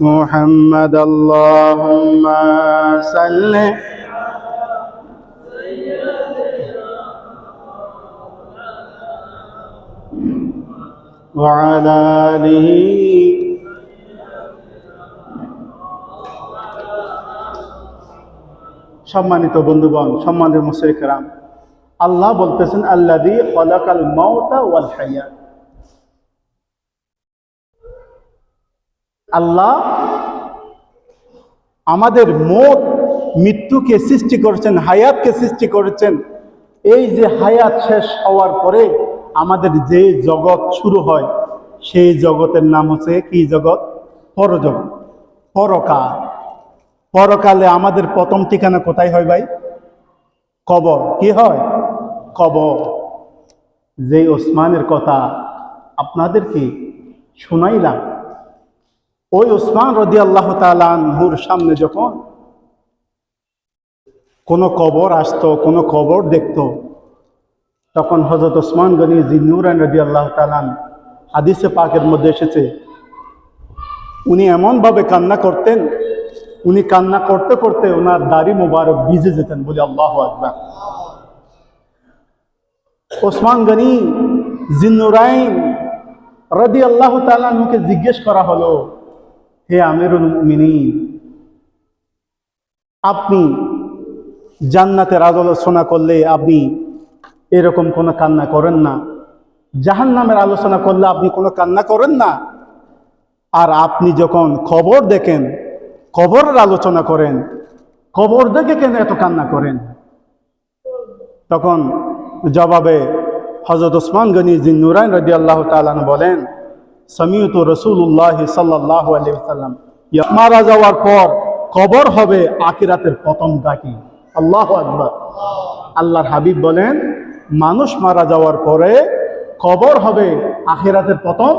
محمد اللهم صل وعلى آله সম্মানিত বন্ধুগণ সম্মানিত মুশরিকরাম আল্লাহ বলতেছেন আল্লাযী খলাকাল মাউতা ওয়াল হায়াত আল্লাহ আমাদের মোট মৃত্যুকে সৃষ্টি করেছেন, হায়াতকে সৃষ্টি করেছেন। এই যে হায়াত শেষ হওয়ার পরে আমাদের যে জগৎ শুরু হয়, সেই জগতের নাম হচ্ছে কি জগৎ? পরজগৎ। পরকাল। পরকালে আমাদের প্রথম ঠিকানা কোথায় হয় ভাই? কবর। কি হয়? কবর। যে ওসমানের কথা আপনাদেরকে শোনাইলাম ওই ওসমান রদি আল্লাহ তালুর সামনে যখন কোনো কবর আসতো, কোনো কবর দেখতো, তখন হজরত ওসমান গনি জিন্নুরান রদি আল্লাহ তালান হাদিসে পাকের মধ্যে এসেছে, উনি এমনভাবে কান্না করতেন, উনি কান্না করতে করতে ওনার দাড়ি মোবারক ভিজে যেতেন বলে আল্লাহ আকবার। ওসমান গনি জিন্নুরাইন রদি আল্লাহ তালানুকে জিজ্ঞেস করা হলো হে আমিরুল মিনি আপনি জান্নাতের আলোচনা করলে আপনি এরকম কোনো কান্না করেন না। জাহান নামের আলোচনা করলে আপনি কোনো কান্না করেন না। আর আপনি যখন খবর দেখেন, খবরের আলোচনা করেন, খবর দেখে কেন এত কান্না করেন? তখন জবাবে হজরত ওসমান গনি জিন নুরাইন রদি আল্লাহ তালান বলেন রসুল্লাহ সাল্লাহ আলিয়াল্লাম মারা যাওয়ার পর কবর হবে আকিরাতের পতন ডাকি। আল্লাহ আকবর। আল্লাহর হাবিব বলেন, মানুষ মারা যাওয়ার পরে কবর হবে আখিরাতের পতন